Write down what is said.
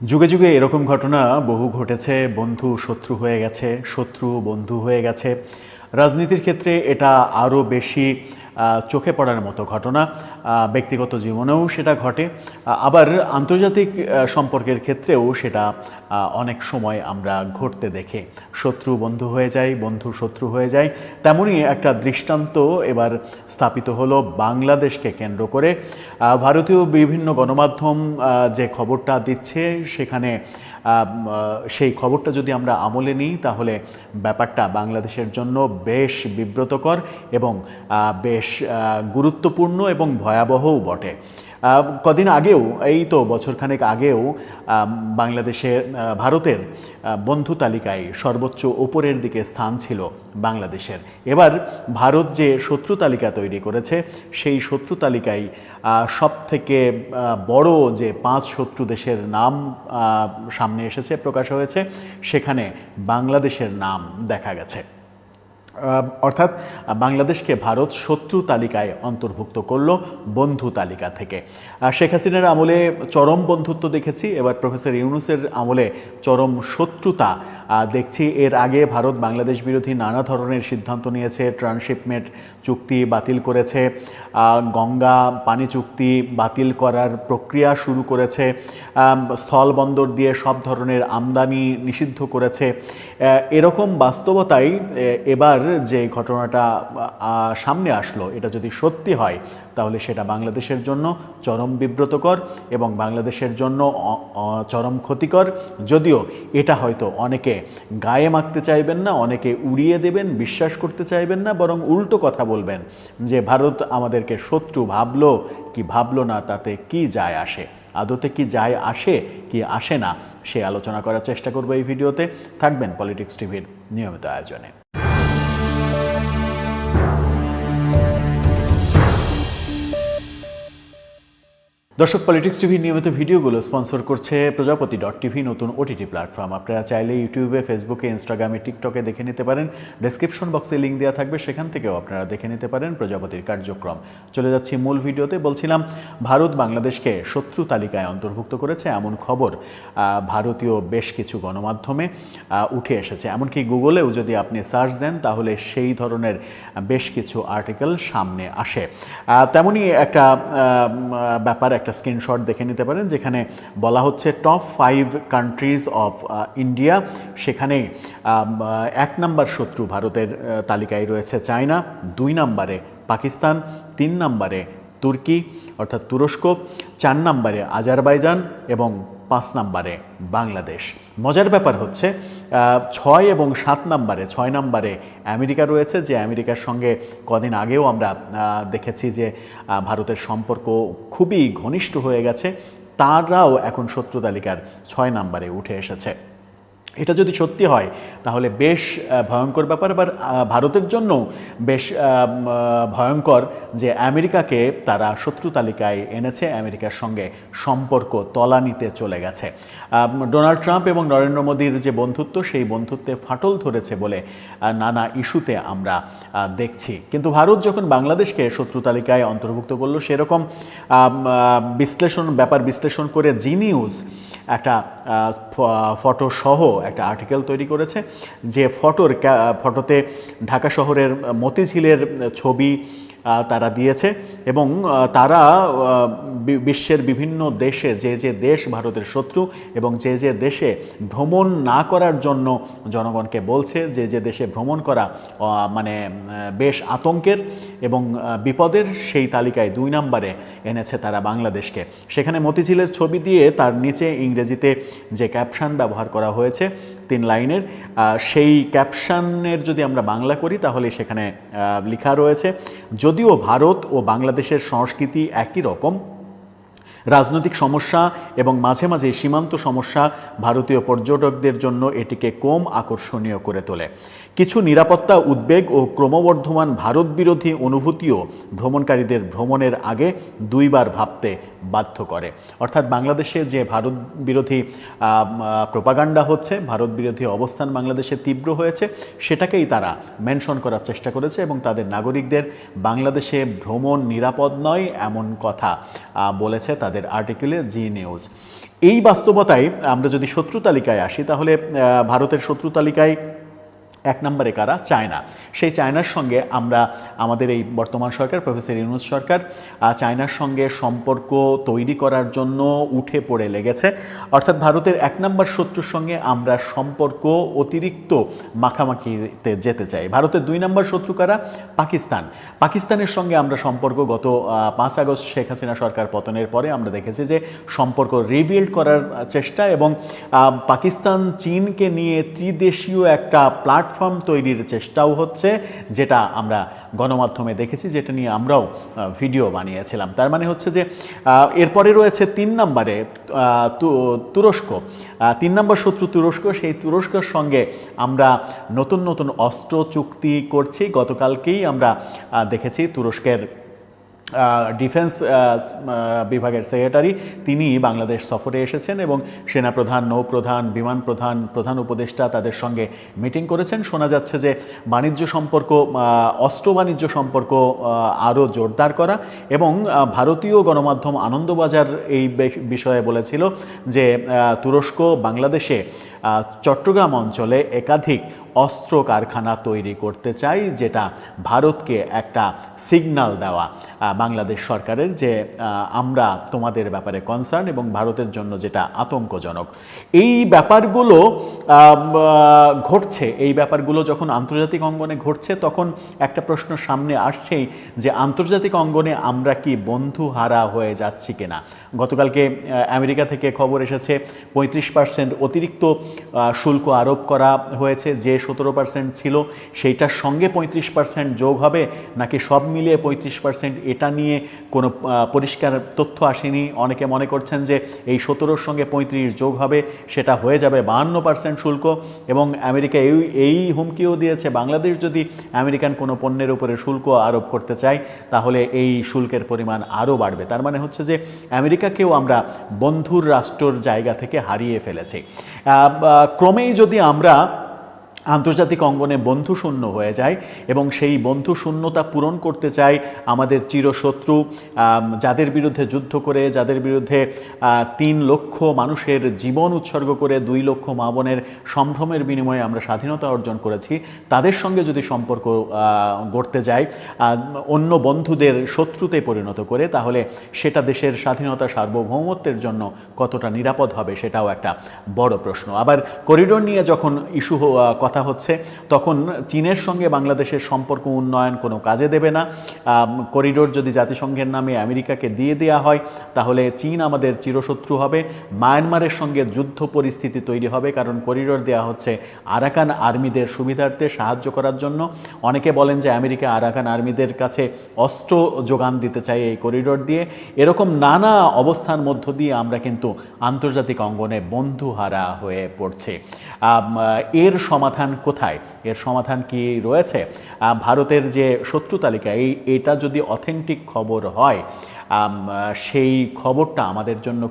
যুগে যুগে এরকম ঘটনা বহু ঘটেছে, বন্ধু শত্রু হয়ে গেছে, শত্রু বন্ধু হয়ে গেছে। রাজনীতির ক্ষেত্রে এটা আরও বেশি চোখে পড়ার মতো ঘটনা ব্যক্তিগত জীবনেও সেটা ঘটে। আবার আন্তর্জাতিক সম্পর্কের ক্ষেত্রেও সেটা অনেক সময় আমরা ঘটতে দেখে। শত্রু বন্ধু হয়ে যায় বন্ধু শত্রু হয়ে যায় তেমনই একটা দৃষ্টান্ত এবার স্থাপিত হলো বাংলাদেশকে কেন্দ্র করে। ভারতীয় বিভিন্ন গণমাধ্যম যে খবরটা দিচ্ছে, সেখানে সেই খবরটা যদি আমরা আমলে নিই, তাহলে ব্যাপারটা বাংলাদেশের জন্য বেশ বিব্রতকর এবং বেশ গুরুত্বপূর্ণ এবং ভয়াবহও বটে। কদিন আগেও এই তো বছরখানেক আগেও আহ, বাংলাদেশের ভারতের বন্ধু তালিকায় সর্বোচ্চ ওপরের দিকে স্থান ছিল বাংলাদেশের। এবার ভারত যে শত্রু তালিকা তৈরি করেছে সেই শত্রু তালিকায় সব থেকে বড় যে পাঁচ শত্রু দেশের নাম সামনে এসেছে প্রকাশ হয়েছে সেখানে বাংলাদেশের নাম দেখা গেছে। অর্থাৎ বাংলাদেশকে ভারত শত্রু তালিকায় অন্তর্ভুক্ত করল বন্ধু তালিকা থেকে। শেখ হাসিনার আমলে চরম বন্ধুত্ব দেখেছি। এবার প্রফেসর ইউনুসের আমলে চরম শত্রুতা দেখছি এর আগে ভারত বাংলাদেশ বিরোধী নানা ধরনের সিদ্ধান্ত নিয়েছে ট্রান্সশিপমেন্ট চুক্তি বাতিল করেছে গঙ্গা পানি চুক্তি বাতিল করার প্রক্রিয়া শুরু করেছে আম, স্থলবন্দর দিয়ে সব ধরনের আমদানি নিষিদ্ধ করেছে। এরকম বাস্তবতায় এ, এবার যে ঘটনাটা সামনে আসলো এটা যদি সত্যি হয় তাহলে সেটা বাংলাদেশের জন্য চরম বিব্রতকর এবং বাংলাদেশের জন্য চরম ক্ষতিকর। যদিও এটা হয়তো অনেকে গায়ে মাখতে চাইবেন না, অনেকে উড়িয়ে দেবেন, বিশ্বাস করতে চাইবেন না, বরং উল্টো কথা বলবেন যে, ভারত আমাদেরকে শত্রু ভাবলো, কি ভাবলো না, তাতে কি যায় আসে? আদতে কি যায় আসে, কি আসে না? সে আলোচনা করার চেষ্টা করব এই ভিডিওতে। থাকবেন পলিটিক্স টিভির নিয়মিত আয়োজনে। দর্শক পলিটিক্স টিভির নিয়মিত ভিডিওগুলো স্পন্সর করছে প্রজাপতি ডট টিভি নতুন ওটিটি প্ল্যাটফর্ম আপনারা চাইলে ইউটিউবে ফেসবুকে ইনস্টাগ্রামে টিকটকে দেখে নিতে পারেন। ডেসক্রিপশন বক্সে লিঙ্ক দেওয়া থাকবে, সেখান থেকেও আপনারা দেখে নিতে পারেন প্রজাপতির কার্যক্রম। চলে যাচ্ছি মূল ভিডিওতে। বলছিলাম, ভারত বাংলাদেশকে শত্রু তালিকায় অন্তর্ভুক্ত করেছে এমন খবর ভারতীয় বেশ কিছু গণমাধ্যমে উঠে এসেছে। এমনকি গুগলেও যদি আপনি সার্চ দেন, তাহলে সেই ধরনের বেশ কিছু আর্টিকেল সামনে আসে। তেমনই একটা ব্যাপার একটা স্ক্রিনশট দেখে নিতে পারেন, যেখানে বলা হচ্ছে top five countries of India সেখানে এক নম্বর শত্রু ভারতের তালিকায় রয়েছে চায়না, দুই নাম্বারে পাকিস্তান, তিন নাম্বারে তুর্কি, অর্থাৎ তুরস্ক, চার নাম্বারে আজারবাইজান এবং পাঁচ নাম্বারে বাংলাদেশ। মজার ব্যাপার হচ্ছে ছয় এবং সাত নাম্বারে, ছয় নাম্বারে আমেরিকা রয়েছে, যে আমেরিকার সঙ্গে কদিন আগেও আমরা দেখেছি যে ভারতের সম্পর্ক খুবই ঘনিষ্ঠ হয়ে গেছে। তারাও এখন শত্রু তালিকার ছয় নাম্বারে উঠে এসেছে। এটা যদি সত্যি হয় তাহলে বেশ ভয়ঙ্কর ব্যাপার। আহ, ভারতের জন্য বেশ ভয়ঙ্কর যে আমেরিকাকে তারা শত্রু তালিকায় এনেছে আমেরিকার সঙ্গে সম্পর্ক তলানিতে চলে গেছে। ডোনাল্ড ট্রাম্প এবং নরেন্দ্র মোদীর যে বন্ধুত্ব সেই বন্ধুত্বে ফাটল ধরেছে বলে নানা ইস্যুতে আমরা দেখছি। কিন্তু ভারত যখন বাংলাদেশকে শত্রু তালিকায় অন্তর্ভুক্ত করল সেরকম বিশ্লেষণ ব্যাপার বিশ্লেষণ করে জি নিউজ একটা ফটো সহ একটা আর্টিকেল তৈরি করেছে যে ফটোর ফটোতে ঢাকা শহরের মতিঝিলের ছবি তারা দিয়েছে এবং তারা বিশ্বের বিভিন্ন দেশে যে যে দেশ ভারতের শত্রু এবং যে যে দেশে ভ্রমণ না করার জন্য জনগণকে বলছে, যে যে দেশে ভ্রমণ করা মানে বেশ আতঙ্কের এবং বিপদের সেই তালিকায় দুই নম্বরে এনেছে তারা বাংলাদেশকে। সেখানে মতিঝিলের ছবি দিয়ে তার নিচে ইংরেজিতে যে ক্যাপশন ব্যবহার করা হয়েছে তিন লাইনের। সেই ক্যাপশনের যদি আমরা বাংলা করি, তাহলে সেখানে লেখা রয়েছে, যদিও ভারত ও বাংলাদেশের সংস্কৃতি একই রকম, রাজনৈতিক সমস্যা এবং মাঝে মাঝে সীমান্ত সমস্যা, ভারতীয় পর্যটকদের জন্য এটিকে কম আকর্ষণীয় করে তোলে। কিছু নিরাপত্তা উদ্বেগ ও ক্রমবর্ধমান ভারত বিরোধী অনুভূতিও ভ্রমণকারীদের ভ্রমণের আগে দুইবার ভাবতে বাধ্য করে। অর্থাৎ বাংলাদেশে যে ভারত বিরোধী প্রোপাগান্ডা হচ্ছে, ভারত বিরোধী অবস্থান বাংলাদেশে তীব্র হয়েছে, সেটাকেই তারা মেনশন করার চেষ্টা করেছে এবং তাদের নাগরিকদের বাংলাদেশে ভ্রমণ নিরাপদ নয় এমন কথা বলেছে তাদের আর্টিকেলে জি নিউজ। এই বাস্তবতায় আমরা যদি শত্রু তালিকায় আসি, তাহলে ভারতের শত্রু তালিকায় এক নম্বরে কারা? চায়না। সেই চায়নার সঙ্গে আমরা, আমাদের এই বর্তমান সরকার, প্রফেসর ইউনুস সরকার চায়নার সঙ্গে সম্পর্ক তৈরি করার জন্য উঠে পড়ে লেগেছে। অর্থাৎ ভারতের এক নম্বর শত্রুর সঙ্গে আমরা সম্পর্ক অতিরিক্ত মাখামাখিতে যেতে চাই। ভারতের দুই নম্বর শত্রু কারা? পাকিস্তান। পাকিস্তানের সঙ্গে আমরা সম্পর্ক গত পাঁচ আগস্ট শেখ হাসিনা সরকার পতনের পরে আমরা দেখেছি যে সম্পর্ক রিবিল্ড করার চেষ্টা এবং পাকিস্তান চীনকে নিয়ে ত্রিদেশীয় একটা প্ল্যাটফর্ম তৈরির চেষ্টাও হচ্ছে, যেটা আমরা গণমাধ্যমে দেখেছি, যেটা নিয়ে আমরাও ভিডিও বানিয়েছিলাম। তার মানে হচ্ছে যে এরপরে রয়েছে তিন নম্বরে তুরস্ক। তিন নম্বর শত্রু তুরস্ক, সেই তুরস্কের সঙ্গে আমরা নতুন নতুন অস্ত্র চুক্তি করছি। গতকালকেই আমরা দেখেছি তুরস্কের ডিফেন্স বিভাগের সেক্রেটারি তিনি বাংলাদেশ সফরে এসেছেন এবং সেনাপ্রধান, নৌপ্রধান, বিমান প্রধান প্রধান উপদেষ্টা তাদের সঙ্গে মিটিং করেছেন। শোনা যাচ্ছে যে বাণিজ্য সম্পর্ক অস্ত্র বাণিজ্য সম্পর্ক আরও জোরদার করা এবং ভারতীয় গণমাধ্যম আনন্দবাজার এই বিষয়ে বলেছিল যে তুরস্ক, বাংলাদেশে চট্টগ্রাম অঞ্চলে একাধিক অস্ত্র কারখানা তৈরি করতে চাই, যেটা ভারতকে একটা সিগন্যাল দেওয়া। বাংলাদেশ সরকারের যে আমরা তোমাদের ব্যাপারে কনসার্ন এবং ভারতের জন্য যেটা আতঙ্কজনক। এই ব্যাপারগুলো ঘটছে। এই ব্যাপারগুলো যখন আন্তর্জাতিক অঙ্গনে ঘটছে, তখন একটা প্রশ্ন সামনে আসছেই যে, আন্তর্জাতিক অঙ্গনে আমরা কি বন্ধু হারা হয়ে যাচ্ছি কিনা? গতকালকে আমেরিকা থেকে খবর এসেছে, পঁয়ত্রিশ পার্সেন্ট অতিরিক্ত শুল্ক আরোপ করা হয়েছে। যে সতেরো পার্সেন্ট ছিল, সেইটার সঙ্গে পঁয়ত্রিশ পার্সেন্ট যোগ হবে, নাকি সব মিলিয়ে পঁয়ত্রিশ পার্সেন্ট এটা নিয়ে কোনো পরিষ্কার তথ্য আসেনি? অনেকে মনে করছেন যে এই সতেরোর সঙ্গে পঁয়ত্রিশ যোগ হবে, সেটা হয়ে যাবে বাহান্ন পার্সেন্ট শুল্ক, এবং আমেরিকা এই এই হুমকিও দিয়েছে, বাংলাদেশ যদি আমেরিকান কোনো পণ্যের উপরে শুল্ক আরোপ করতে চায়, তাহলে এই শুল্কের পরিমাণ আরও বাড়বে। তার মানে হচ্ছে যে আমেরিকাকেও আমরা বন্ধুর রাষ্ট্রর জায়গা থেকে হারিয়ে ফেলেছি। ক্রমেই যদি আমরা আন্তর্জাতিক অঙ্গনে বন্ধু শূন্য হয়ে যায় এবং সেই বন্ধু শূন্যতা পূরণ করতে চাই আমাদের চিরশত্রু যাদের বিরুদ্ধে যুদ্ধ করে যাদের বিরুদ্ধে তিন লক্ষ মানুষের জীবন উৎসর্গ করে দুই লক্ষ মা বোনের সম্ভ্রমের বিনিময়ে আমরা স্বাধীনতা অর্জন করেছি তাদের সঙ্গে যদি সম্পর্ক গড়তে আহ, অন্য বন্ধুদের শত্রুতে পরিণত করে তাহলে সেটা দেশের স্বাধীনতা সার্বভৌমত্বের জন্য কতটা নিরাপদ হবে সেটাও একটা বড় প্রশ্ন। আবার করিডোর নিয়ে যখন ইস্যু কথা হচ্ছে, তখন চীনের সঙ্গে বাংলাদেশের সম্পর্ক উন্নয়ন কোনো কাজে দেবে না। করিডোর যদি জাতিসংঘের নামে আমেরিকাকে দিয়ে দেওয়া হয়, তাহলে চীন আমাদের চিরশত্রু হবে। মায়ানমারের সঙ্গে যুদ্ধ পরিস্থিতি তৈরি হবে, কারণ করিডোর দেওয়া হচ্ছে আরাকান আর্মিদের সুবিধার্থে সাহায্য করার জন্য। অনেকে বলেন যে আমেরিকা আরাকান আর্মিদের কাছে অস্ত্র যোগান দিতে চাই এই করিডোর দিয়ে। এরকম নানা অবস্থার মধ্য দিয়ে আমরা কিন্তু আন্তর্জাতিক অঙ্গনে বন্ধুহারা হয়ে পড়ছে। এর সমাধান কোথায়? এর সমাধান কি রয়েছে? ভারতের যে শত্রু তালিকা, এই, এটা যদি অথেন্টিক খবর হয় সেই খবরটা আমাদের জন্য